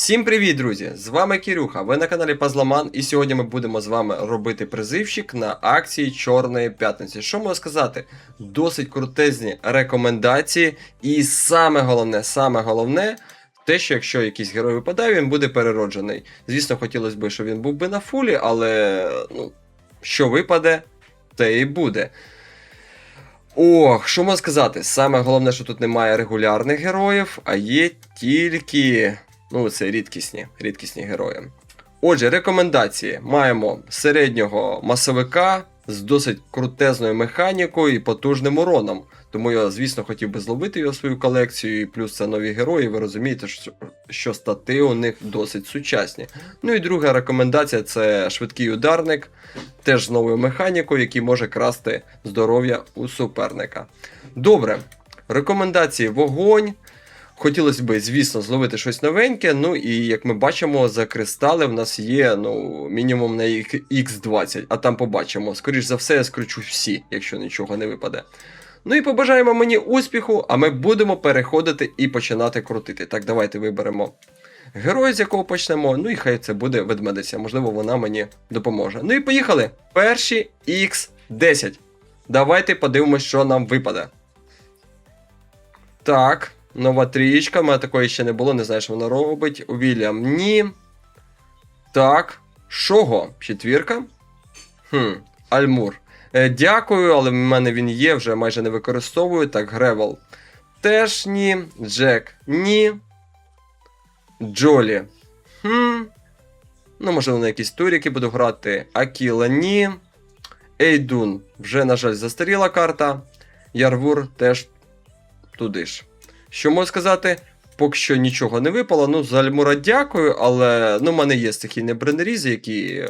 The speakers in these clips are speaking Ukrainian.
Всім привіт, друзі! З вами Кірюха. Ви на каналі Пазламан, і сьогодні ми будемо з вами робити призивщик на акції Чорної п'ятниці. Що можу сказати? Досить крутезні рекомендації, і саме головне, саме головне. Те, що якщо якийсь герой випадає, він буде перероджений. Звісно, хотілося б, щоб він був би на фулі, але ну, що випаде, те і буде. Ох, що можу сказати? Саме головне, що тут немає регулярних героїв, а є тільки. Ну, це рідкісні, рідкісні герої. Отже, рекомендації: маємо середнього масовика з досить крутезною механікою і потужним уроном. Тому я, звісно, хотів би зловити його свою колекцію, і плюс це нові герої. Ви розумієте, що, що стати у них досить сучасні. Ну і друга рекомендація це швидкий ударник, теж з новою механікою, який може красти здоров'я у суперника. Добре, рекомендації вогонь. Хотілося б, звісно, зловити щось новеньке. Ну і як ми бачимо, за кристали в нас є ну, мінімум на X20, а там побачимо. Скоріш за все, я скручу всі, якщо нічого не випаде. Ну і побажаємо мені успіху, а ми будемо переходити і починати крутити. Так, давайте виберемо героя, з якого почнемо. Ну і хай це буде ведмедиця. Можливо, вона мені допоможе. Ну і поїхали. Перші X10. Давайте подивимось, що нам випаде. Так. Нова трієчка, у мене такої ще не було, не знаю, що вона робить. Вільям ні. Так. Шого? Четвірка? Хм, Альмур. Е, дякую, але в мене він є, вже майже не використовую. Так, Гревел. Теж ні. Джек. Ні. Джолі. Хм. Ну, можливо, на якісь туріки буду грати. Акіла ні. Ейдун. Вже, на жаль, застаріла карта. Ярвур теж туди ж. Що можу сказати? Поки що нічого не випало. Ну, за Альмура дякую, але ну, в мене є стихійні бренерізи, які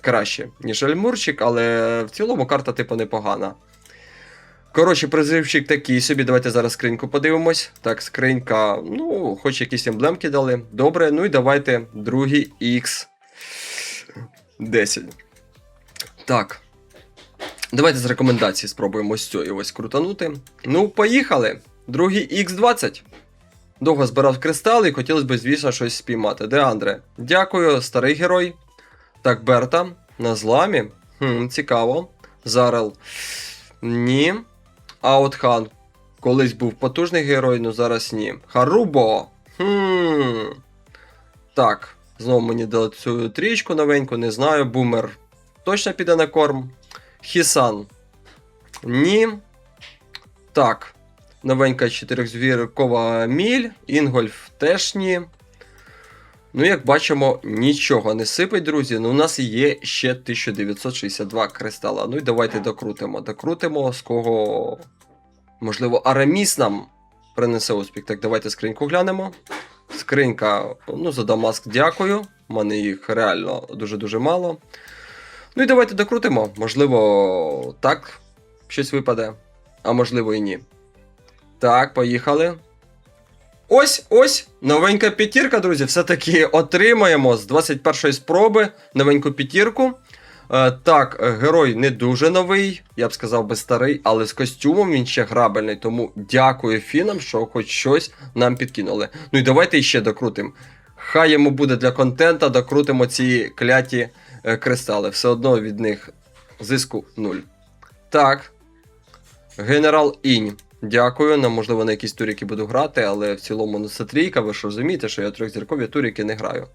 краще, ніж Альмурчик, але в цілому карта, типу, непогана. Коротше, призивчик такий собі. Давайте зараз скриньку подивимось. Так, скринька, ну, хоч якісь емблемки дали. Добре, ну і давайте другий X10. Так. Давайте з рекомендації спробуємо ось цю ось крутанути. Ну, поїхали! Другий X20. Довго збирав кристали і хотілося б, звісно, щось спіймати. Де Андре? Дякую, старий герой. Так, Берта. На зламі. Хм, Цікаво. Зарел. Ні. Аутхан. Колись був потужний герой, ну зараз ні. Харубо. Хм. Так. Знову мені дали цю трічку новеньку, не знаю. Бумер. Точно піде на корм. Хісан. Ні. Так. Новенька чотирьохзвіркова міль, Інгольф теж ні. Ну, як бачимо, нічого не сипить, друзі. Ну, у нас є ще 1962 кристала. Ну і давайте докрутимо. Докрутимо, з кого. Можливо, Араміс нам принесе успіх. Так, давайте скриньку глянемо. Скринька, ну, за Дамаск дякую. У мене їх реально дуже-дуже мало. Ну і давайте докрутимо. Можливо, так щось випаде, а можливо і ні. Так, поїхали. Ось ось новенька п'ятірка, друзі. Все-таки отримаємо з 21-ї спроби новеньку п'ятірку. Е, так, герой не дуже новий, я б сказав би старий, але з костюмом він ще грабельний. Тому дякую фінам, що хоч щось нам підкинули. Ну і давайте ще докрутимо. Хай йому буде для контента, докрутимо ці кляті е, кристали. Все одно від них зиску нуль. Так. Генерал Інь. Дякую. Нам, можливо, на якісь туріки буду грати, але в цілому ну, це трійка, ви ж розумієте, що я трьохзіркові туріки не граю.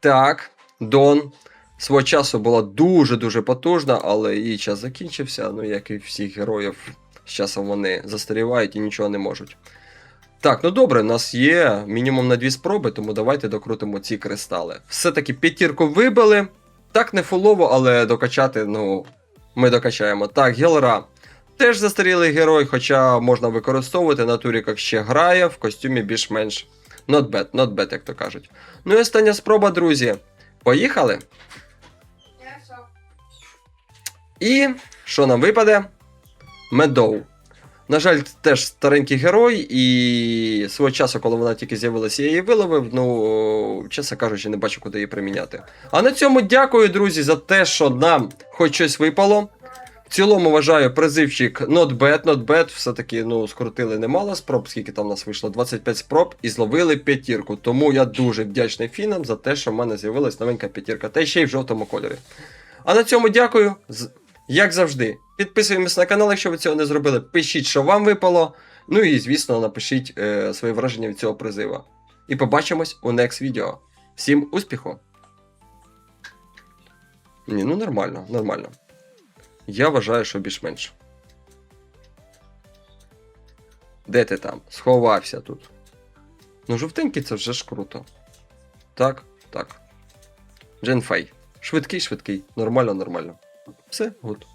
Так, Дон. Свого часу була дуже-дуже потужна, але її час закінчився. Ну, як і всіх героїв, з часом вони застарівають і нічого не можуть. Так, ну добре, у нас є мінімум на дві спроби, тому давайте докрутимо ці кристали. Все-таки п'ятірку вибили. Так, не фулово, але докачати, ну, ми докачаємо. Так, Гелра. Теж застарілий герой, хоча можна використовувати на туріках ще грає, в костюмі більш-менш not bad, not bad, як то кажуть. Ну і остання спроба, друзі. Поїхали. І що нам випаде? Медоу. На жаль, теж старенький герой, і свого часу, коли вона тільки з'явилася, я її виловив. Ну, чесно кажучи, не бачу, куди її приміняти. А на цьому дякую, друзі, за те, що нам хоч щось випало. В цілому вважаю призивчик not bad, not bad. Все-таки ну, скрутили немало спроб, скільки там у нас вийшло, 25 спроб і зловили п'ятірку. Тому я дуже вдячний фінам за те, що в мене з'явилась новенька п'ятірка, та ще й в жовтому кольорі. А на цьому дякую. Як завжди, підписуємось на канал, якщо ви цього не зробили. Пишіть, що вам випало. Ну і, звісно, напишіть е, свої враження від цього призива. І побачимось у next відео. Всім успіху! Ні, ну нормально, нормально. Я вважаю, що більш-менш. Де ти там? Сховався тут. Ну, жовтенький це вже ж круто. Так, так. Дженфей. Швидкий, швидкий. Нормально, нормально. Все, гуд.